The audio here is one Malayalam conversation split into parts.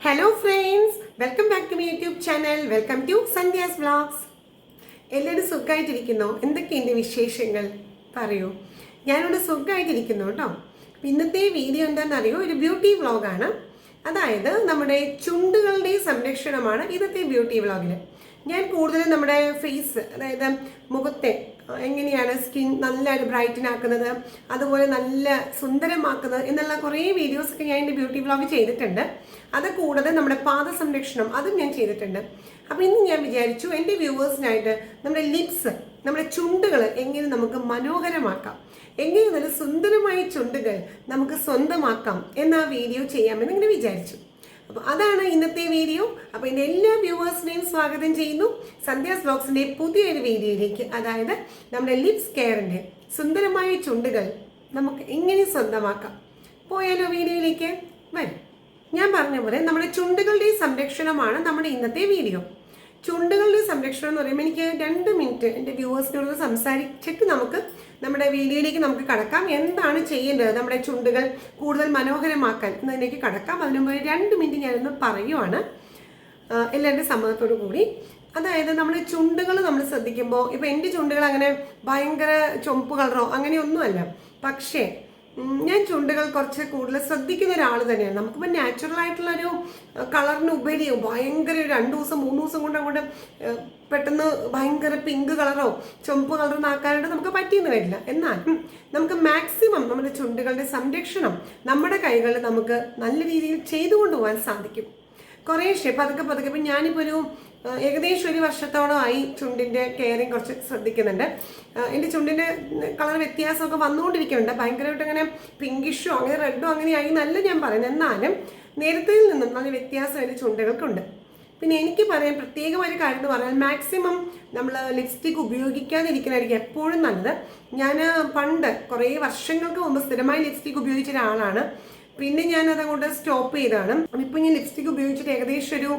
Hello friends welcome back to my YouTube channel welcome to Sandhya's vlogs എല്ലാവരും സുഖമായിട്ടിരിക്കുന്നോ? എന്തൊക്കെയുണ്ട് വിശേഷങ്ങൾ? പറയൂ. ഞാനിവിടെ സുഖമായിട്ടിരിക്കുന്നു കേട്ടോ. ഇന്നത്തെ വീഡിയോ എന്താണെന്നറിയോ? ഒരു ബ്യൂട്ടി വ്ളോഗാണ് അതായത് നമ്മുടെ ചുണ്ടുകളുടെ സംരക്ഷണമാണ് ഇന്നത്തെ ബ്യൂട്ടി വ്ളോഗിൽ ഞാൻ കൂടുതലും നമ്മുടെ ഫേസ് അതായത് മുഖത്തെ എങ്ങനെയാണ് സ്കിൻ നല്ലൊരു ബ്രൈറ്റൻ ആക്കുന്നത് അതുപോലെ നല്ല സുന്ദരമാക്കുന്നത് എന്നുള്ള കുറേ വീഡിയോസൊക്കെ ഞാൻ എന്റെ ബ്യൂട്ടി വ്ളോഗ് ചെയ്തിട്ടുണ്ട്. അത് കൂടാതെ നമ്മുടെ പാദ സംരക്ഷണം അതും ഞാൻ ചെയ്തിട്ടുണ്ട്. അപ്പോൾ ഇന്ന് ഞാൻ വിചാരിച്ചു എന്റെ വ്യൂവേഴ്സിനായിട്ട് നമ്മുടെ ലിപ്സ് നമ്മുടെ ചുണ്ടുകൾ എങ്ങനെ നമുക്ക് മനോഹരമാക്കാം എങ്ങനെ നല്ല സുന്ദരമായ ചുണ്ടുകൾ നമുക്ക് സ്വന്തമാക്കാം എന്നാ വീഡിയോ ചെയ്യാമെന്ന് ഇങ്ങനെ വിചാരിച്ചു. അപ്പോൾ അതാണ് ഇന്നത്തെ വീഡിയോ. അപ്പോൾ എന്റെ എല്ലാ വ്യൂവേഴ്സിനെയും സ്വാഗതം ചെയ്യുന്നു. സന്ധ്യാസ് ബ്ലോഗ്സിന്റെ പുതിയൊരു വീഡിയോയിലേക്ക്. അതായത് നമ്മുടെ ലിപ്സ് കെയറിന്റെ സുന്ദരമായ ചുണ്ടുകൾ നമുക്ക് എങ്ങനെ സ്വന്തമാക്കാം. പോയാലോ വീഡിയോയിലേക്ക്? വരും. ഞാൻ പറഞ്ഞ പോലെ നമ്മുടെ ചുണ്ടുകളുടെ സംരക്ഷണമാണ് നമ്മുടെ ഇന്നത്തെ വീഡിയോ. ചുണ്ടുകളുടെ സംരക്ഷണം എന്ന് പറയുമ്പോൾ എനിക്ക് രണ്ട് മിനിറ്റ് എന്റെ വ്യൂവേഴ്സിനോട് സംസാരിച്ചിട്ട് നമുക്ക് നമ്മുടെ വീഡിയോയിലേക്ക് നമുക്ക് കടക്കാം. എന്താണ് ചെയ്യേണ്ടത്? നമ്മുടെ ചുണ്ടുകൾ കൂടുതൽ മനോഹരമാക്കാൻ എന്നതിലേക്ക് കടക്കാം. അതിനു മുമ്പ് രണ്ട് മിനിറ്റ് ഞാനൊന്ന് പറയുവാണ്. എല്ലാവരുടെ സമ്മതത്തോടു കൂടി. അതായത് നമ്മൾ ചുണ്ടുകൾ നമ്മൾ ശ്രദ്ധിക്കുമ്പോൾ ഇപ്പോൾ എന്റെ ചുണ്ടുകൾ അങ്ങനെ ഭയങ്കര ചുമപ്പ് കളറോ അങ്ങനെയൊന്നുമല്ല. പക്ഷേ ഞാൻ ചുണ്ടുകൾ കുറച്ച് കൂടുതൽ ശ്രദ്ധിക്കുന്ന ഒരാൾ തന്നെയാണ്. നമുക്കിപ്പോൾ നാച്ചുറൽ ആയിട്ടുള്ള ഒരു കളറിന് ഉപരി ഭയങ്കര രണ്ട് ദിവസം മൂന്ന് ദിവസം കൊണ്ട് അങ്ങോട്ട് പെട്ടെന്ന് ഭയങ്കര പിങ്ക് കളറോ ചുമപ്പ് കളറോ ആക്കാനായിട്ട് നമുക്ക് പറ്റിയെന്ന് വരില്ല. എന്നാൽ നമുക്ക് മാക്സിമം നമ്മുടെ ചുണ്ടുകളുടെ സംരക്ഷണം നമ്മുടെ കൈകളിൽ നമുക്ക് നല്ല രീതിയിൽ ചെയ്തു കൊണ്ടുപോകാൻ സാധിക്കും. കുറേശ്ശെ പതുക്കെ പതുക്കെ ഇപ്പം ഞാനിപ്പോൾ ഒരു ഏകദേശം ഒരു വർഷത്തോളമായി ചുണ്ടിന്റെ കെയറിങ് കുറച്ച് ശ്രദ്ധിക്കുന്നുണ്ട്. എന്റെ ചുണ്ടിന്റെ കളർ വ്യത്യാസമൊക്കെ വന്നുകൊണ്ടിരിക്കുന്നുണ്ട്. ഭയങ്കരമായിട്ട് അങ്ങനെ പിങ്കിഷോ അങ്ങനെ റെഡോ അങ്ങനെ ആയി നല്ല ഞാൻ പറയുന്നത്. എന്നാലും നേരത്തെയിൽ നിന്നും നല്ല വ്യത്യാസം എന്റെ ചുണ്ടുകൾക്കുണ്ട്. പിന്നെ എനിക്ക് പറയാൻ പ്രത്യേകം ഒരു കാര്യം എന്ന് പറഞ്ഞാൽ മാക്സിമം നമ്മൾ ലിപ്സ്റ്റിക് ഉപയോഗിക്കാതിരിക്കുന്നതായിരിക്കും എപ്പോഴും നല്ലത്. ഞാൻ പണ്ട് കുറേ വർഷങ്ങൾക്ക് മുമ്പ് സ്ഥിരമായി ലിപ്സ്റ്റിക് ഉപയോഗിച്ച ഒരാളാണ്. പിന്നെ ഞാൻ അതങ്ങോട്ട് സ്റ്റോപ്പ് ചെയ്തതാണ്. ഇപ്പം ഞാൻ ലിപ്സ്റ്റിക് ഉപയോഗിച്ചിട്ട് ഏകദേശം ഒരു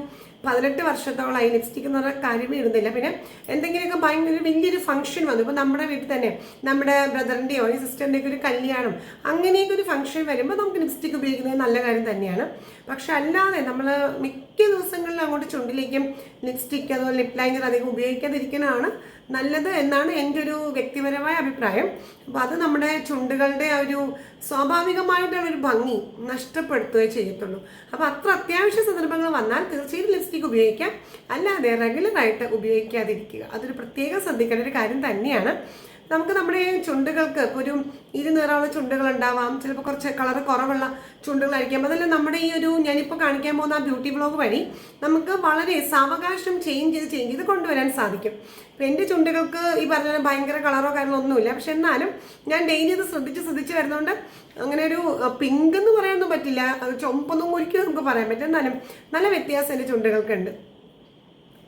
പതിനെട്ട് വർഷത്തോളമായി ലിപ്സ്റ്റിക് എന്ന് പറഞ്ഞ കാര്യമേ ഇടുന്നില്ല. പിന്നെ എന്തെങ്കിലുമൊക്കെ ഭയങ്കര വലിയൊരു ഫംഗ്ഷൻ വന്നു. ഇപ്പോൾ നമ്മുടെ വീട്ടിൽ തന്നെ നമ്മുടെ ബ്രദറിന്റെയോ അല്ലെങ്കിൽ സിസ്റ്ററിന്റെയൊക്കെ ഒരു കല്യാണം അങ്ങനെയൊക്കെ ഒരു ഫംഗ്ഷൻ വരുമ്പോൾ നമുക്ക് ലിപ്സ്റ്റിക് ഉപയോഗിക്കുന്നത് നല്ല കാര്യം തന്നെയാണ്. പക്ഷെ അല്ലാതെ നമ്മൾ മിക്ക ദിവസങ്ങളിലും അങ്ങോട്ട് ചുണ്ടിലേക്കും ലിപ്സ്റ്റിക് അതുപോലെ ലിപ് ലൈനർ അധികം ഉപയോഗിക്കാതിരിക്കുന്നതാണ് നല്ലത് എന്നാണ് എന്റെ ഒരു വ്യക്തിപരമായ അഭിപ്രായം. അപ്പോൾ അത് നമ്മുടെ ചുണ്ടുകളുടെ ആ ഒരു സ്വാഭാവികമായിട്ടുള്ള ഒരു ഭംഗി നഷ്ടപ്പെടുത്തുകയേ ചെയ്യത്തുള്ളൂ. അപ്പോൾ അത്ര അത്യാവശ്യ സന്ദർഭങ്ങൾ വന്നാൽ തീർച്ചയായും ലിപ്സ്റ്റിക് ഉപയോഗിക്കാം. അല്ലാതെ റെഗുലറായിട്ട് ഉപയോഗിക്കാതിരിക്കുക. അതൊരു പ്രത്യേകം ശ്രദ്ധിക്കേണ്ട ഒരു കാര്യം തന്നെയാണ്. നമുക്ക് നമ്മുടെ ചുണ്ടുകൾക്ക് ഒരു ഇരുനിറമുള്ള ചുണ്ടുകൾ ഉണ്ടാവാം. ചിലപ്പോൾ കുറച്ച് കളർ കുറവുള്ള ചുണ്ടുകളായിരിക്കാം. അതല്ല നമ്മുടെ ഈ ഒരു ഞാനിപ്പോൾ കാണിക്കാൻ പോകുന്ന ആ ബ്യൂട്ടി ബ്ലോഗ് വഴി നമുക്ക് വളരെ സാവകാശം ചേഞ്ച് ചെയ്ത് ചേഞ്ച് ചെയ്ത് കൊണ്ടുവരാൻ സാധിക്കും. ഇപ്പം എന്റെ ചുണ്ടുകൾക്ക് ഈ പറഞ്ഞ ഭയങ്കര കളറോ കാര്യങ്ങളോ ഒന്നുമില്ല. പക്ഷെ എന്നാലും ഞാൻ ഡെയിലി ഇത് ശ്രദ്ധിച്ച് ശ്രദ്ധിച്ച് വരുന്നതുകൊണ്ട് അങ്ങനെ ഒരു പിങ്ക് എന്ന് പറയാനൊന്നും പറ്റില്ല. ചൊമ്പൊന്നും ഒരിക്കലും നമുക്ക് പറയാൻ പറ്റും എന്നാലും നല്ല വ്യത്യാസം എന്റെ ചുണ്ടുകൾക്കുണ്ട്.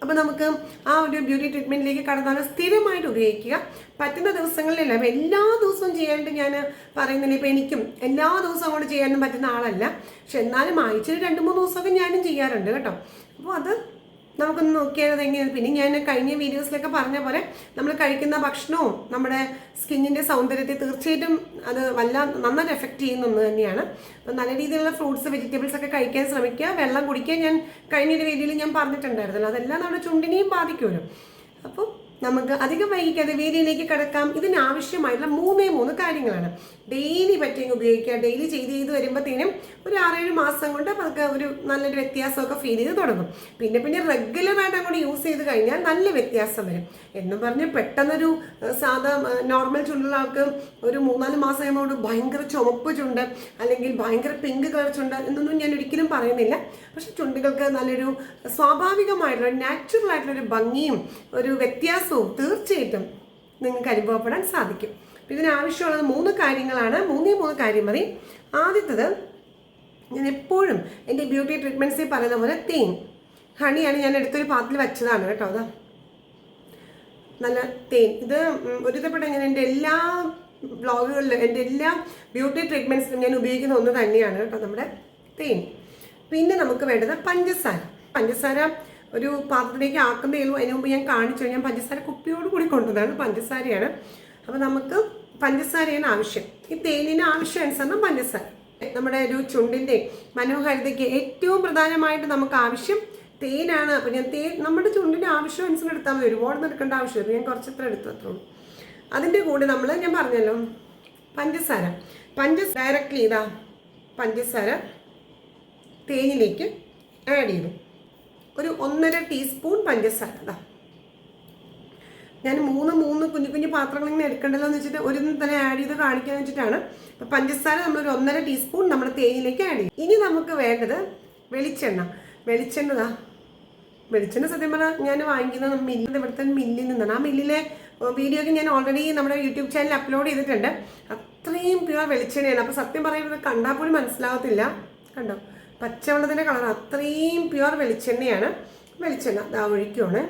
അപ്പോൾ നമുക്ക് ആ ഒരു ബ്യൂട്ടി ട്രീറ്റ്മെന്റിലേക്ക് കടന്നാൽ സ്ഥിരമായിട്ട് ഉപയോഗിക്കുക. പറ്റുന്ന ദിവസങ്ങളിലല്ല അപ്പോൾ എല്ലാ ദിവസവും ചെയ്യാനായിട്ട് ഞാൻ പറയുന്നില്ല ഇപ്പോൾ എനിക്കും എല്ലാ ദിവസവും അങ്ങോട്ട് ചെയ്യാനും പറ്റുന്ന ആളല്ല. പക്ഷെ എന്നാലും ആഴ്ചയിൽ രണ്ട് മൂന്ന് ദിവസമൊക്കെ ഞാനും ചെയ്യാറുണ്ട് കേട്ടോ. അപ്പോൾ അത് നമുക്കൊന്ന് നോക്കിയാൽ എങ്ങനെയാണ്? പിന്നെ ഞാൻ കഴിഞ്ഞ വീഡിയോസിലൊക്കെ പറഞ്ഞ പോലെ നമ്മൾ കഴിക്കുന്ന ഭക്ഷണവും നമ്മുടെ സ്കിന്നിന്റെ സൗന്ദര്യത്തെ തീർച്ചയായിട്ടും അത് വല്ല നന്നായിട്ട് എഫക്റ്റ് ചെയ്യുന്ന ഒന്ന് തന്നെയാണ്. അപ്പം നല്ല രീതിയിലുള്ള ഫ്രൂട്ട്സ് വെജിറ്റബിൾസ് ഒക്കെ കഴിക്കാൻ ശ്രമിക്കുക. വെള്ളം കുടിക്കാൻ ഞാൻ കഴിഞ്ഞൊരു വീഡിയോയിൽ ഞാൻ പറഞ്ഞിട്ടുണ്ടായിരുന്നല്ലോ. അതെല്ലാം നമ്മുടെ ചുണ്ടിനെയും ബാധിക്കുമല്ലോ. അപ്പോൾ നമുക്ക് അധികം വൈകിക്കാതെ വീഡിയോയിലേക്ക് കിടക്കാം. ഇതിനാവശ്യമായിട്ടുള്ള മൂന്നേ മൂന്ന് കാര്യങ്ങളാണ്. ഡെയിലി പറ്റിയെങ്കിൽ ഉപയോഗിക്കുക. ഡെയിലി ചെയ്ത് ചെയ്ത് വരുമ്പോഴത്തേനും ഒരു ആറേഴ് മാസം കൊണ്ട് നമുക്ക് ഒരു നല്ലൊരു വ്യത്യാസമൊക്കെ ഫീൽ ചെയ്ത് തുടങ്ങും. പിന്നെ പിന്നെ റെഗുലറായിട്ട് അങ്ങോട്ട് യൂസ് ചെയ്ത് കഴിഞ്ഞാൽ നല്ല വ്യത്യാസം വരും. എന്ന് പറഞ്ഞ് പെട്ടെന്നൊരു സാധാ നോർമൽ ചുണ്ടുള്ള ആൾക്ക് ഒരു മൂന്നാൽ മാസം കഴിയുമ്പോൾ ഭയങ്കര ചുമപ്പ് ചുണ്ട് അല്ലെങ്കിൽ ഭയങ്കര പിങ്ക് കളർ ചുണ്ട് എന്നൊന്നും ഞാൻ ഒരിക്കലും പറയുന്നില്ല. പക്ഷെ ചുണ്ടുകൾക്ക് നല്ലൊരു സ്വാഭാവികമായിട്ടുള്ള നാച്ചുറൽ ആയിട്ടുള്ള ഒരു ഭംഗിയും ഒരു വ്യത്യാസവും തീർച്ചയായിട്ടും നിങ്ങൾക്ക് അനുഭവപ്പെടാൻ സാധിക്കും. ഇതിനാവശ്യമുള്ളത് മൂന്ന് കാര്യങ്ങളാണ്. മൂന്നേ മൂന്ന് കാര്യം മതി. ആദ്യത്തത് ഞാൻ എപ്പോഴും എന്റെ ബ്യൂട്ടി ട്രീറ്റ്മെന്റ്സിൽ പറയുന്ന പോലെ തേൻ. ഹണിയാണ് ഞാൻ എടുത്തൊരു പാത്രത്തിൽ വെച്ചതാണ് കേട്ടോ അതാ. നല്ല തേൻ. ഇത് ഒരുവിധപ്പെട്ട ഞാൻ എന്റെ എല്ലാ ബ്ലോഗുകളിലും എന്റെ എല്ലാ ബ്യൂട്ടി ട്രീറ്റ്മെന്റ്സിലും ഞാൻ ഉപയോഗിക്കുന്ന ഒന്ന് തന്നെയാണ് കേട്ടോ നമ്മുടെ തേൻ. പിന്നെ നമുക്ക് വേണ്ടത് പഞ്ചസാര. പഞ്ചസാര ഒരു പാത്രത്തിലേക്ക് ആക്കുന്നതിലും അതിന് മുമ്പ് ഞാൻ കാണിച്ചു. ഞാൻ പഞ്ചസാര കുപ്പിയോട് കൂടി കൊണ്ടുവന്നതാണ് പഞ്ചസാരയാണ്. അപ്പോൾ നമുക്ക് പഞ്ചസാരയാണ് ആവശ്യം. ഈ തേനിന് ആവശ്യം അനുസരണം പഞ്ചസാര. നമ്മുടെ ഒരു ചുണ്ടിന്റെ മനോഹാരിതയ്ക്ക് ഏറ്റവും പ്രധാനമായിട്ട് നമുക്ക് ആവശ്യം തേനാണ്. അപ്പോൾ ഞാൻ തേൻ നമ്മുടെ ചുണ്ടിന്റെ ആവശ്യം അനുസരിച്ച് എടുത്താൽ മതി. ഒരുപാട് എടുക്കേണ്ട ആവശ്യമില്ല. ഞാൻ കുറച്ചത്ര എടുത്തു അത്രേ ഉള്ളൂ. അതിന്റെ കൂടെ നമ്മൾ ഞാൻ പറഞ്ഞല്ലോ. പഞ്ചസാര. പഞ്ചസാര ഡയറക്റ്റ് ഇതാ. പഞ്ചസാര തേനിലേക്ക് ആഡ് ചെയ്തു. ഒരു ഒന്നര ടീസ്പൂൺ പഞ്ചസാര ഞാൻ മൂന്ന് മൂന്ന് കുഞ്ഞു കുഞ്ഞു പാത്രങ്ങൾ ഇങ്ങനെ എടുക്കണ്ടല്ലോ എന്ന് വെച്ചിട്ട് ഒരു തന്നെ ആഡ് ചെയ്ത് കാണിക്കാന്ന് വെച്ചിട്ടാണ്. അപ്പം പഞ്ചസാര നമ്മളൊരു ഒന്നര ടീസ്പൂൺ നമ്മുടെ തേനിലേക്ക് ആഡ് ചെയ്യും. ഇനി നമുക്ക് വേണ്ടത് വെളിച്ചെണ്ണ. വെളിച്ചെണ്ണതാ വെളിച്ചെണ്ണ സത്യം പറഞ്ഞാൽ ഞാൻ വാങ്ങിക്കുന്നത് മില്ലിൽ ഇവിടുത്തെ മില്ലിൽ നിന്നാണ്. ആ മില്ലിലെ വീഡിയോ ഒക്കെ ഞാൻ ഓൾറെഡി നമ്മുടെ യൂട്യൂബ് ചാനൽ അപ്ലോഡ് ചെയ്തിട്ടുണ്ട്. അത്രയും പ്യുവർ വെളിച്ചെണ്ണയാണ്. അപ്പോൾ സത്യം പറയുന്നത് കണ്ടാൽ പോലും മനസ്സിലാവത്തില്ല. കണ്ടോ? പച്ചവെള്ളത്തിന്റെ കളർ അത്രയും പ്യുവർ വെളിച്ചെണ്ണയാണ്. വെളിച്ചെണ്ണ ദാ ഒഴിക്കുവാണ്.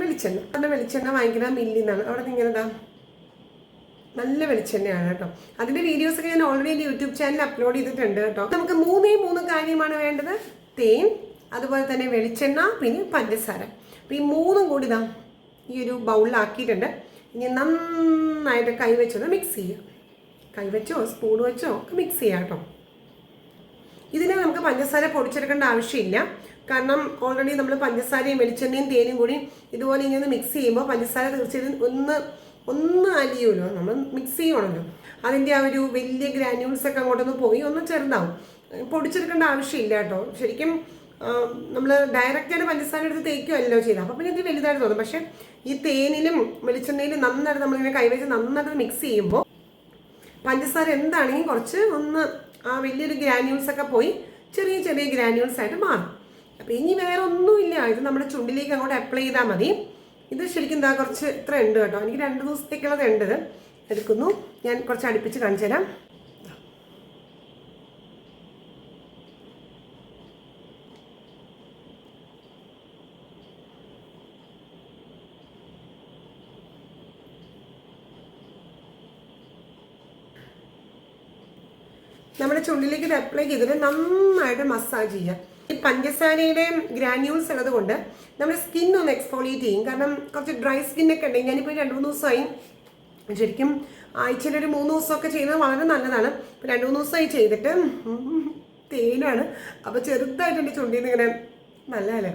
വെളിച്ചെണ്ണ. അവിടെ വെളിച്ചെണ്ണ വാങ്ങിക്കുന്ന മില്ലിൽ നിന്നാണ് അവിടെ നിന്ന് ഇങ്ങനെ ഇതാ നല്ല വെളിച്ചെണ്ണയാണ് കേട്ടോ. അതിന്റെ വീഡിയോസൊക്കെ ഞാൻ ഓൾറെഡി എന്റെ യൂട്യൂബ് ചാനലിൽ അപ്ലോഡ് ചെയ്തിട്ടുണ്ട് കേട്ടോ. നമുക്ക് മൂന്നേ മൂന്ന് കാര്യമാണ് വേണ്ടത്. തേൻ അതുപോലെ തന്നെ വെളിച്ചെണ്ണ പിന്നെ പഞ്ചസാര. അപ്പോൾ ഈ മൂന്നും കൂടി ഇതാ ഈ ഒരു ബൗളിലാക്കിയിട്ടുണ്ട് ഇനി നന്നായിട്ട് കൈവച്ചൊന്ന് മിക്സ് ചെയ്യുക കൈവച്ചോ സ്പൂൺ വെച്ചോ ഒക്കെ മിക്സ് ചെയ്യാം കേട്ടോ. ഇതിന് നമുക്ക് പഞ്ചസാര പൊടിച്ചെടുക്കേണ്ട ആവശ്യമില്ല. കാരണം ഓൾറെഡി നമ്മൾ പഞ്ചസാരയും വെളിച്ചെണ്ണയും തേനും കൂടി ഇതുപോലെ ഇങ്ങനെ മിക്സ് ചെയ്യുമ്പോൾ പഞ്ചസാര തീർച്ചയായും ഒന്ന് ഒന്ന് അലിയുമല്ലോ. നമ്മൾ മിക്സ് ചെയ്യണമല്ലോ. അതിന്റെ ആ ഒരു വലിയ ഗ്രാന്യൂൾസ് ഒക്കെ അങ്ങോട്ടൊന്ന് പോയി ഒന്ന് ചെറുതാവും പൊടിച്ചെടുക്കേണ്ട ആവശ്യമില്ല കേട്ടോ. ശരിക്കും നമ്മൾ ഡയറക്റ്റായിട്ട് പഞ്ചസാര എടുത്ത് തേക്കുമല്ലോ ചെയ്തത്. അപ്പോൾ പിന്നെ ഇത് വലുതായിട്ട് തോന്നും. പക്ഷേ ഈ തേനിലും വെളിച്ചെണ്ണയിലും നന്നായിട്ട് നമ്മളിങ്ങനെ കൈവച്ച് നന്നായിട്ട് മിക്സ് ചെയ്യുമ്പോൾ പഞ്ചസാര എന്താണെങ്കിൽ കുറച്ച് ഒന്ന് ആ വലിയൊരു ഗ്രാന്യൂൾസ് ഒക്കെ പോയി ചെറിയ ചെറിയ ഗ്രാന്യൂൾസ് ആയിട്ട് മാറും. അപ്പം ഇനി വേറെ ഒന്നുമില്ല. ഇത് നമ്മുടെ ചുണ്ടിലേക്ക് അങ്ങോട്ട് അപ്ലൈ ചെയ്താൽ മതി. ഇത് ശരിക്കും എന്താ കുറച്ച് ഇത്ര ഉണ്ട് കേട്ടോ. എനിക്ക് രണ്ട് ദിവസത്തേക്കുള്ളത് ഉണ്ട്. എടുക്കുന്നു. ഞാൻ കുറച്ച് അടുപ്പിച്ച് കാണിച്ചു തരാം നമ്മുടെ ചുണ്ടിലേക്ക് ഇത് അപ്ലൈ ചെയ്തിട്ട് നന്നായിട്ട് മസാജ് ചെയ്യാം ഈ പഞ്ചസാരയുടെ ഗ്രാന്യൂൾസ് ഉള്ളത് കൊണ്ട് നമ്മുടെ സ്കിൻ ഒന്ന് എക്സ്ഫോളിയേറ്റ് ചെയ്യും. കാരണം കുറച്ച് ഡ്രൈ സ്കിന്നൊക്കെ ഉണ്ടെങ്കിൽ ഞാനിപ്പോൾ രണ്ട് മൂന്ന് ദിവസമായി ശരിക്കും ആഴ്ചയിൽ ഒരു മൂന്ന് ദിവസമൊക്കെ ചെയ്യുന്നത് വളരെ നല്ലതാണ്. ഇപ്പം രണ്ട് മൂന്ന് ദിവസമായി ചെയ്തിട്ട് തേനാണ്. അപ്പോൾ ചെറുതായിട്ട് എന്റെ ചുണ്ടിൽ നിന്ന് ഇങ്ങനെ നല്ലതല്ലേ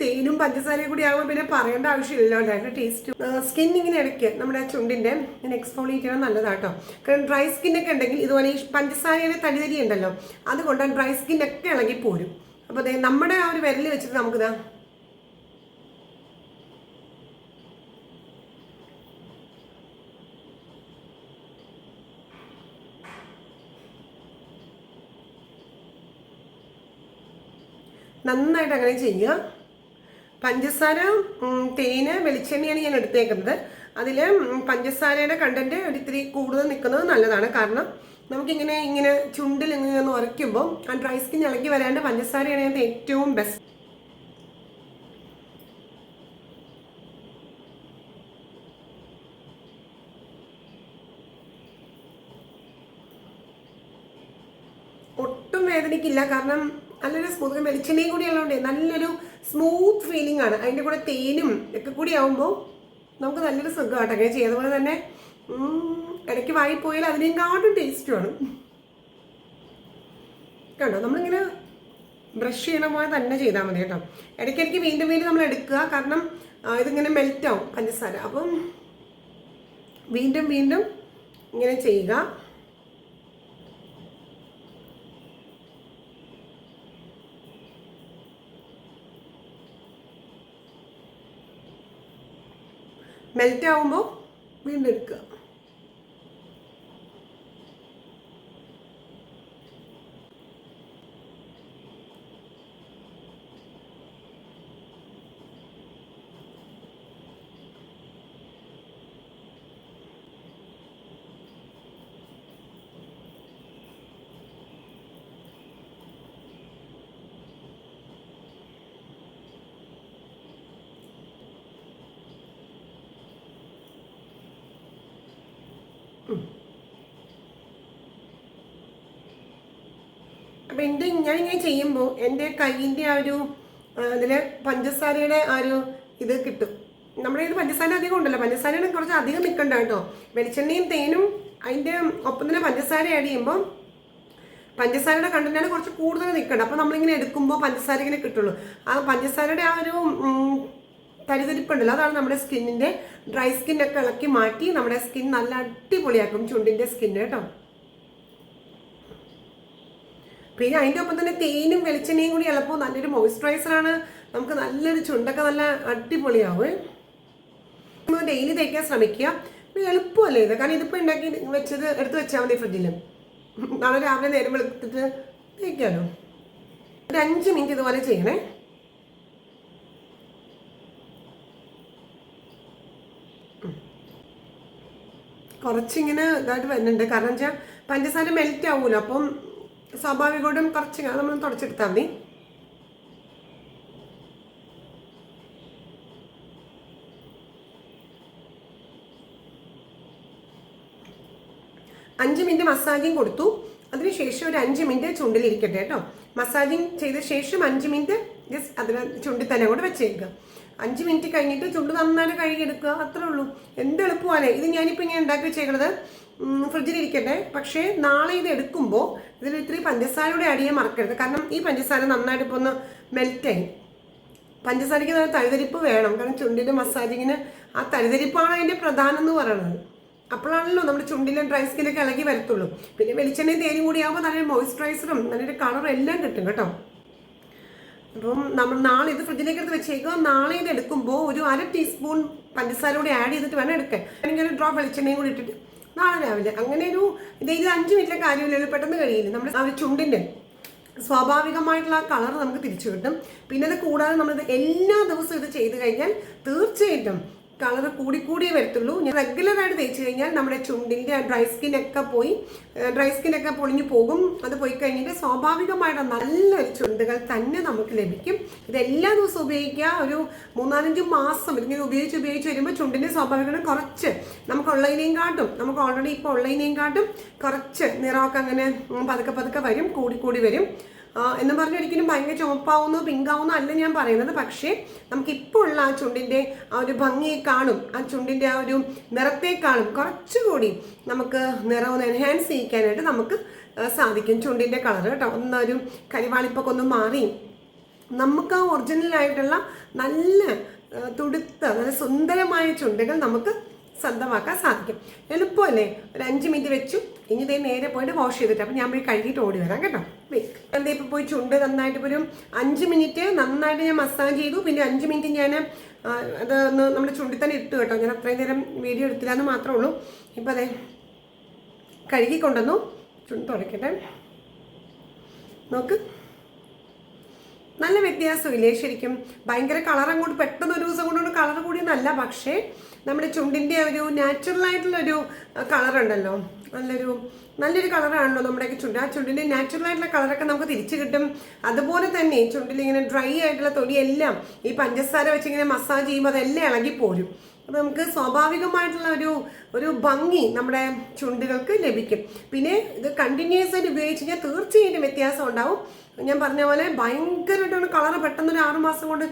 തേനും പഞ്ചസാരയും കൂടി ആകുമ്പോൾ പിന്നെ പറയേണ്ട ആവശ്യമില്ലല്ലോ അതിന്റെ ടേസ്റ്റ് സ്കിൻ ഇങ്ങനെ ഇടയ്ക്ക് നമ്മുടെ ചുണ്ടിന്റെ ഇങ്ങനെ എക്സ്ഫോളിയേറ്റ് ചെയ്യണം നല്ലതാട്ടോ. കാരണം ഡ്രൈ സ്കിന്നൊക്കെ ഉണ്ടെങ്കിൽ ഇതുപോലെ ഈ പഞ്ചസാരയുടെ തടിതരി ഉണ്ടല്ലോ അതുകൊണ്ട് ഡ്രൈ സ്കിന്നൊക്കെ ഇളകി പോരും അപ്പോൾ അതെ നമ്മുടെ ആ ഒരു വിരൽ വെച്ചിട്ട് നമുക്കിതാ നന്നായിട്ട് അങ്ങനെ ചെയ്യുക. പഞ്ചസാര തേന് വെളിച്ചെണ്ണയാണ് ഞാൻ എടുത്തേക്കുന്നത്. അതിൽ പഞ്ചസാരയുടെ കണ്ടന്റ് ഒരു ഇത്തിരി കൂടുതൽ നിൽക്കുന്നത് നല്ലതാണ്. കാരണം നമുക്കിങ്ങനെ ഇങ്ങനെ ചുണ്ടിൽ ഇങ്ങനെ ഒന്ന് ഉരയ്ക്കുമ്പോൾ ആ ഡ്രൈ സ്കിൻ ഇളകി വരാണ്ട് പഞ്ചസാരയാണ് അതിനകത്ത് ഏറ്റവും ബെസ്റ്റ് ഒട്ടും വേദനയ്ക്കില്ല കാരണം നല്ലൊരു സ്മൂത്ത് വെളിച്ചെണ്ണയും കൂടി ഉള്ളതുകൊണ്ട് നല്ലൊരു സ്മൂത്ത് ഫീലിംഗ് ആണ്. അതിന്റെ കൂടെ തേനും ഒക്കെ കൂടി ആവുമ്പോൾ നമുക്ക് നല്ലൊരു സുഖമാട്ടോ അങ്ങനെ ചെയ്യുന്ന പോലെ തന്നെ ഇടയ്ക്ക് വായിപ്പോയാൽ അതിനേക്കാട്ടും ടേസ്റ്റുമാണ് കണ്ടോ? നമ്മളിങ്ങനെ ബ്രഷ് ചെയ്യണ പോലെ തന്നെ ചെയ്താൽ മതി കേട്ടോ. ഇടയ്ക്കിടയ്ക്ക് വീണ്ടും വീണ്ടും നമ്മൾ എടുക്കുക. കാരണം ഇതിങ്ങനെ മെൽറ്റ് ആവും പഞ്ചസാര. അപ്പം വീണ്ടും വീണ്ടും ഇങ്ങനെ ചെയ്യുക. മെൽറ്റ് ആവുമ്പോൾ വീണ്ടും എടുക്കുക അപ്പം ഞാൻ ഞാനിങ്ങനെ ചെയ്യുമ്പോൾ എന്റെ കയ്യിന്റെ ആ ഒരു അതിൽ പഞ്ചസാരയുടെ ആ ഒരു ഇത് കിട്ടും. നമ്മുടെ ഇത് പഞ്ചസാര അധികം ഉണ്ടല്ലോ. പഞ്ചസാരയുടെ കുറച്ച് അധികം നിൽക്കണ്ട കേട്ടോ. വെളിച്ചെണ്ണയും തേനും അതിന്റെ ഒപ്പം തന്നെ പഞ്ചസാര ആഡ് ചെയ്യുമ്പോൾ പഞ്ചസാരയുടെ കണ്ടന്റാണ് കുറച്ച് കൂടുതൽ നിൽക്കേണ്ടത് അപ്പോൾ നമ്മളിങ്ങനെ എടുക്കുമ്പോൾ പഞ്ചസാര ഇങ്ങനെ കിട്ടുള്ളൂ. ആ പഞ്ചസാരയുടെ ആ ഒരു തരിതരിപ്പുണ്ടല്ലോ. അതാണ് നമ്മുടെ സ്കിന്നിന്റെ ഡ്രൈ സ്കിന്നൊക്കെ ഇളക്കി മാറ്റി നമ്മുടെ സ്കിൻ നല്ല അടിപൊളിയാക്കും ചുണ്ടിന്റെ സ്കിന്ന് കേട്ടോ. പിന്നെ അതിന്റെ ഒപ്പം തന്നെ തേനും വെളിച്ചെണ്ണയും കൂടി ഇളപ്പോൾ നല്ലൊരു മോയ്സ്ചറൈസറാണ് നമുക്ക് നല്ലൊരു ചുണ്ടൊക്കെ നല്ല അടിപൊളിയാവും. ഡെയിലി തേക്കാൻ ശ്രമിക്കുക. എളുപ്പമല്ലേ ഇത്? കാരണം ഇതിപ്പോൾ ഉണ്ടാക്കി വെച്ചത് എടുത്ത് വെച്ചാൽ മതി ഫ്രിഡ്ജിൽ നാളെ രാവിലെ നേരം വെളുത്തിട്ട് തേക്കാമല്ലോ ഒരു അഞ്ച് മിനിറ്റ് ഇതുപോലെ ചെയ്യണേ. കുറച്ചിങ്ങനെ ഇതായിട്ട് വരുന്നുണ്ട്. കാരണം വെച്ചാൽ പഞ്ചസാര മെൽറ്റ് ആവൂല. അപ്പം സ്വാഭാവികമായിട്ടും കുറച്ച് നമ്മൾ തുടച്ചെടുത്താൽ മതി. അഞ്ച് മിനിറ്റ് മസാജിങ് കൊടുത്തു. അതിനുശേഷം ഒരു അഞ്ച് മിനിറ്റ് ചുണ്ടിലിരിക്കട്ടെ കേട്ടോ. മസാജിങ് ചെയ്ത ശേഷം അഞ്ച് മിനിറ്റ് ജസ്റ്റ് അതിന് ചുണ്ടി തന്നെ കൂടെ വെച്ചേക്കുക. അഞ്ച് മിനിറ്റ് കഴിഞ്ഞിട്ട് ചുണ്ട് നന്നായിട്ട് കഴുകിയെടുക്കുക അത്രേ ഉള്ളൂ. എന്ത് എളുപ്പമാണ്. ഇത് ഞാനിപ്പോൾ ഇങ്ങനെ ഉണ്ടാക്കി വെച്ചേക്കുന്നത് ഫ്രിഡ്ജിലിരിക്കട്ടെ പക്ഷേ നാളെ ഇത് എടുക്കുമ്പോൾ ഇതിൽ ഇത്തിരി പഞ്ചസാരയുടെ അടിയെ മറക്കരുത്. കാരണം ഈ പഞ്ചസാര നന്നായിട്ട് ഇപ്പോൾ ഒന്ന് മെൽറ്റായി പഞ്ചസാരയ്ക്ക് നല്ല തഴുതരിപ്പ് വേണം. കാരണം ചുണ്ടിന്റെ മസാജിങ്ങിന് ആ തഴുതരിപ്പാണ് അതിന്റെ പ്രധാനം എന്ന് പറയുന്നത് അപ്പോഴാണല്ലോ നമ്മുടെ ചുണ്ടിലെ ഡ്രൈ സ്കിന്നൊക്കെ ഇളകി വരത്തുള്ളൂ. പിന്നെ വെളിച്ചെണ്ണയും തേനും കൂടി ആകുമ്പോൾ നല്ലൊരു മോയ്സ്ചറൈസറും നല്ലൊരു കളറും എല്ലാം കിട്ടും കേട്ടോ. അപ്പം നമ്മൾ നാളെ ഇത് ഫ്രിഡ്ജിലേക്ക് എടുത്ത് വെച്ചേക്കുക. നാളെ ഇത് എടുക്കുമ്പോൾ ഒരു അര ടീസ്പൂൺ പഞ്ചസാര കൂടി ആഡ് ചെയ്തിട്ട് വേണം എടുക്കാൻ. അല്ലെങ്കിൽ ഒരു ഡ്രോപ്പ് വെളിച്ചെണ്ണയും കൂടി ഇട്ടിട്ട് നാളെ രാവിലെ. അങ്ങനെ ഒരു ഇത് അഞ്ച് മിനിറ്റിലെ കാര്യമില്ലല്ലോ പെട്ടെന്ന് കഴിയില്ല. നമ്മുടെ ആ ഒരു ചുണ്ടിന്റെ സ്വാഭാവികമായിട്ടുള്ള ആ കളർ നമുക്ക് തിരിച്ചു കിട്ടും. പിന്നെ അത് കൂടാതെ നമ്മളിത് എല്ലാ ദിവസവും ഇത് ചെയ്ത് കഴിഞ്ഞാൽ തീർച്ചയായിട്ടും കളർ കൂടിക്കൂടിയേ വരത്തുള്ളൂ. ഞാൻ റെഗുലറായിട്ട് തേച്ച് കഴിഞ്ഞാൽ നമ്മുടെ ചുണ്ടിന്റെ ഡ്രൈ സ്കിന്നൊക്കെ പോയി ഡ്രൈ സ്കിന്നൊക്കെ പൊളിഞ്ഞു പോകും. അത് പോയി കഴിഞ്ഞിട്ട് സ്വാഭാവികമായിട്ട് നല്ലൊരു ചുണ്ടുകൾ തന്നെ നമുക്ക് ലഭിക്കും. ഇത് എല്ലാ ദിവസവും ഉപയോഗിക്കുക. ഒരു മൂന്നാലഞ്ച് മാസം ഇതിങ്ങനെ ഉപയോഗിച്ച് ഉപയോഗിച്ച് വരുമ്പോൾ ചുണ്ടിന്റെ സ്വാഭാവികത കുറച്ച് നമുക്ക് ഉള്ളതിനെയും കാട്ടും. നമുക്ക് ഓൾറെഡി ഇപ്പോൾ ഉള്ളതിനെയും കാട്ടും. കുറച്ച് നിറമൊക്കെ അങ്ങനെ പതുക്കെ പതുക്കെ വരും കൂടിക്കൂടി കൂടി വരും. എന്ന് പറഞ്ഞ് ഒരിക്കലും ഭയങ്കര ചുവപ്പാവുന്നു പിങ്കാവുന്നു അല്ല ഞാൻ പറയുന്നത്. പക്ഷേ നമുക്കിപ്പോൾ ഉള്ള ആ ചുണ്ടിന്റെ ആ ഒരു ഭംഗിയെ കാണും. ആ ചുണ്ടിന്റെ ആ ഒരു നിറത്തെ കാണും. കുറച്ചുകൂടി നമുക്ക് നിറം എൻഹാൻസ് ചെയ്യിക്കാനായിട്ട് നമുക്ക് സാധിക്കും ചുണ്ടിന്റെ കളർ കേട്ടോ. ഒന്നൊരു കരിവാളിപ്പൊക്കെ ഒന്ന് മാറി നമുക്ക് ആ ഒറിജിനലായിട്ടുള്ള നല്ല തുടുത്ത നല്ല സുന്ദരമായ ചുണ്ടുകൾ നമുക്ക് സ്വന്തമാക്കാൻ സാധിക്കും. എളുപ്പമല്ലേ? ഒരു അഞ്ച് മിനിറ്റ് വെച്ചു. ഇനി ഇതേ നേരെ പോയിട്ട് വാഷ് ചെയ്തിട്ട് അപ്പം ഞാൻ പോയി കഴുകിയിട്ട് ഓടി വരാം കേട്ടോ. എന്താ ഇപ്പോൾ പോയി ചുണ്ട് നന്നായിട്ട് ഒരു അഞ്ച് മിനിറ്റ് നന്നായിട്ട് ഞാൻ മസാജ് ചെയ്തു. പിന്നെ അഞ്ച് മിനിറ്റ് ഞാൻ അത് ഒന്ന് നമ്മുടെ ചുണ്ടിൽ തന്നെ ഇട്ടു കേട്ടോ. ഞാൻ അത്രയും നേരം വീഡിയോ എടുത്തില്ല എന്ന് മാത്രമേ ഉള്ളൂ. ഇപ്പം അതെ കഴുകി കൊണ്ടുവന്നു ചുണ്ട് തുടക്കട്ടെ. നോക്ക്. നല്ല വ്യത്യാസമില്ലേ? ശരിക്കും ഭയങ്കര കളർ അങ്ങോട്ട് പെട്ടെന്ന് ഒരു ദിവസം കൊണ്ടുകൊണ്ട് കളർ കൂടിയെന്നല്ല പക്ഷേ നമ്മുടെ ചുണ്ടിന്റെ ഒരു നാച്ചുറൽ ആയിട്ടുള്ളൊരു കളർ ഉണ്ടല്ലോ. നല്ലൊരു നല്ലൊരു കളറാണല്ലോ നമ്മുടെയൊക്കെ ചുണ്ട്. ആ ചുണ്ടിന്റെ നാച്ചുറൽ ആയിട്ടുള്ള കളറൊക്കെ നമുക്ക് തിരിച്ചു കിട്ടും. അതുപോലെ തന്നെ ചുണ്ടിൽ ഇങ്ങനെ ഡ്രൈ ആയിട്ടുള്ള തൊലിയെല്ലാം ഈ പഞ്ചസാര വെച്ച് ഇങ്ങനെ മസാജ് ചെയ്യുമ്പോൾ അതെല്ലാം ഇളകിപ്പോരും. അപ്പോൾ നമുക്ക് സ്വാഭാവികമായിട്ടുള്ള ഒരു ഒരു ഭംഗി നമ്മുടെ ചുണ്ടുകൾക്ക് ലഭിക്കും. പിന്നെ ഇത് കണ്ടിന്യൂസ് ആയിട്ട് ഉപയോഗിച്ച് കഴിഞ്ഞാൽ തീർച്ചയായിട്ടും വ്യത്യാസം ഉണ്ടാവും. ഞാൻ പറഞ്ഞ പോലെ ഭയങ്കരമായിട്ടുള്ള കളർ പെട്ടെന്ന് ഒരു ആറ് മാസം കൊണ്ട്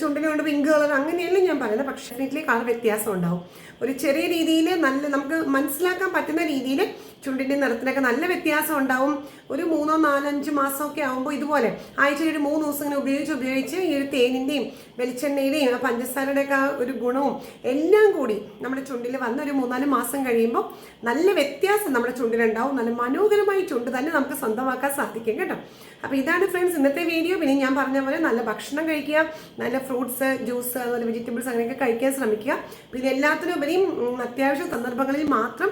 ചുണ്ടിനെ കൊണ്ട് പിങ്ക് കളർ അങ്ങനെയല്ല ഞാൻ പറയുന്നത്. പക്ഷേ ഡെഫിനറ്റ്ലി കളർ വ്യത്യാസം ഉണ്ടാവും. ഒരു ചെറിയ രീതിയിൽ നല്ല നമുക്ക് മനസ്സിലാക്കാൻ പറ്റുന്ന രീതിയിൽ ചുണ്ടിന്റെ നിറത്തിനൊക്കെ നല്ല വ്യത്യാസം ഉണ്ടാവും. ഒരു മൂന്നോ നാലഞ്ച് മാസമൊക്കെ ആകുമ്പോൾ ഇതുപോലെ ആഴ്ചയിൽ ഒരു മൂന്ന് ദിവസം ഇങ്ങനെ ഉപയോഗിച്ച് ഉപയോഗിച്ച് ഈ ഒരു തേനിന്റെയും വെളിച്ചെണ്ണയുടെയും പഞ്ചസാരയുടെയൊക്കെ ഒരു ഗുണവും എല്ലാം കൂടി നമ്മുടെ ചുണ്ടിൽ വന്ന ഒരു മൂന്നാൽ മാസം കഴിയുമ്പോൾ നല്ല വ്യത്യാസം നമ്മുടെ ചുണ്ടിലുണ്ടാവും. നല്ല മനോഹരമായി ചുണ്ട് തന്നെ നമുക്ക് സ്വന്തമാക്കാൻ സാധിക്കും കേട്ടോ. അപ്പോൾ ഇതാണ് ഫ്രണ്ട്സ് ഇന്നത്തെ വീഡിയോ പിന്നെ ഞാൻ പറഞ്ഞ പോലെ നല്ല ഭക്ഷണം കഴിക്കുക നല്ല ഫ്രൂട്ട്സ് ജ്യൂസ് അതുപോലെ വെജിറ്റബിൾസ് അങ്ങനെയൊക്കെ കഴിക്കാൻ ശ്രമിക്കുക. പിന്നെ എല്ലാത്തിനുപരിയും അത്യാവശ്യ സന്ദർഭങ്ങളിൽ മാത്രം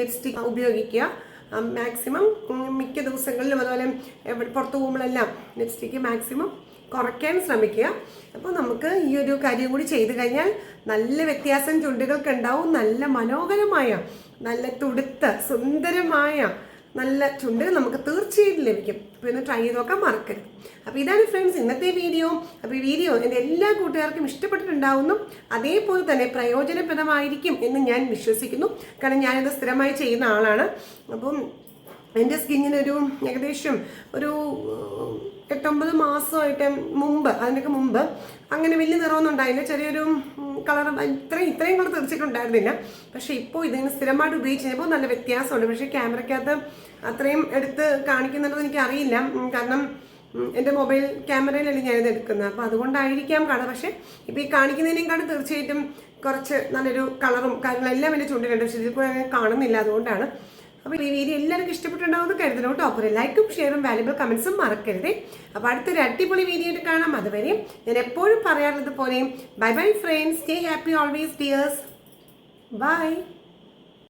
ലിപ്സ്റ്റിക് ഉപയോഗിക്കുക. മാക്സിമം മിക്ക ദിവസങ്ങളിലും അതുപോലെ പുറത്ത് പോകുമ്പോഴെല്ലാം ലിപ്സ്റ്റിക്ക് മാക്സിമം കുറയ്ക്കാൻ ശ്രമിക്കുക. അപ്പോൾ നമുക്ക് ഈ ഒരു കാര്യം കൂടി ചെയ്തു കഴിഞ്ഞാൽ നല്ല വ്യത്യാസം ചുണ്ടുകൾക്ക് ഉണ്ടാവും നല്ല മനോഹരമായ നല്ല തുടുത്ത സുന്ദരമായ നല്ല ചുണ്ട് നമുക്ക് തീർച്ചയായിട്ടും ലഭിക്കും. അപ്പോൾ ഇന്ന് ട്രൈ ചെയ്ത് നോക്കാൻ മറക്കരുത്. അപ്പോൾ ഇതാണ് ഫ്രണ്ട്സ് ഇന്നത്തെ വീഡിയോ അപ്പോൾ ഈ വീഡിയോ എന്റെ എല്ലാ കൂട്ടുകാർക്കും ഇഷ്ടപ്പെട്ടിട്ടുണ്ടാവുന്നു. അതേപോലെ തന്നെ പ്രയോജനപ്രദമായിരിക്കും എന്ന് ഞാൻ വിശ്വസിക്കുന്നു. കാരണം ഞാനിത് സ്ഥിരമായി ചെയ്യുന്ന ആളാണ്. അപ്പം എന്റെ സ്കിന്നിനൊരു ഏകദേശം ഒരു എട്ടൊമ്പത് മാസമായിട്ട് മുമ്പ് അതിനൊക്കെ മുമ്പ് അങ്ങനെ വലിയ നിറമൊന്നും ഉണ്ടായില്ല. ചെറിയൊരു കളർ ഇത്രയും ഇത്രയും കളർ തെറിച്ചിട്ടുണ്ടായിരുന്നില്ല. പക്ഷേ ഇപ്പോൾ ഇതിന് സ്ഥിരമായിട്ട് ഉപയോഗിച്ച് കഴിഞ്ഞപ്പോൾ നല്ല വ്യത്യാസമുണ്ട്. പക്ഷേ ക്യാമറയ്ക്കകത്ത് അത്രയും എടുത്ത് കാണിക്കുന്നുണ്ടെന്ന് എനിക്കറിയില്ല. കാരണം എന്റെ മൊബൈൽ ക്യാമറയിലല്ലേ ഞാനിത് എടുക്കുന്നത്. അപ്പോൾ അതുകൊണ്ടായിരിക്കാം കളർ പക്ഷേ ഇപ്പോൾ ഈ കാണിക്കുന്നതിനേക്കാളും തീർച്ചയായിട്ടും കുറച്ച് നല്ലൊരു കളറും കാര്യങ്ങളെല്ലാം എന്റെ ചുണ്ടിലുണ്ട്. പക്ഷേ ഇതിപ്പോൾ കാണുന്നില്ല. അതുകൊണ്ടാണ് അപ്പോൾ ഈ വീഡിയോ എല്ലാവർക്കും ഇഷ്ടപ്പെട്ടുണ്ടാവുമെന്ന് കരുതണം കേട്ടോ. അപ്പോൾ ലൈക്കും ഷെയറും വാല്യുബിൾ കമൻസും മറക്കരുതേ. അപ്പോൾ അടുത്തൊരു അടിപൊളി വീഡിയോ കാണാം. അതുവരെ ഞാൻ എപ്പോഴും പറയാറുള്ളത് പോലെയും bye bye friends stay happy always dears bye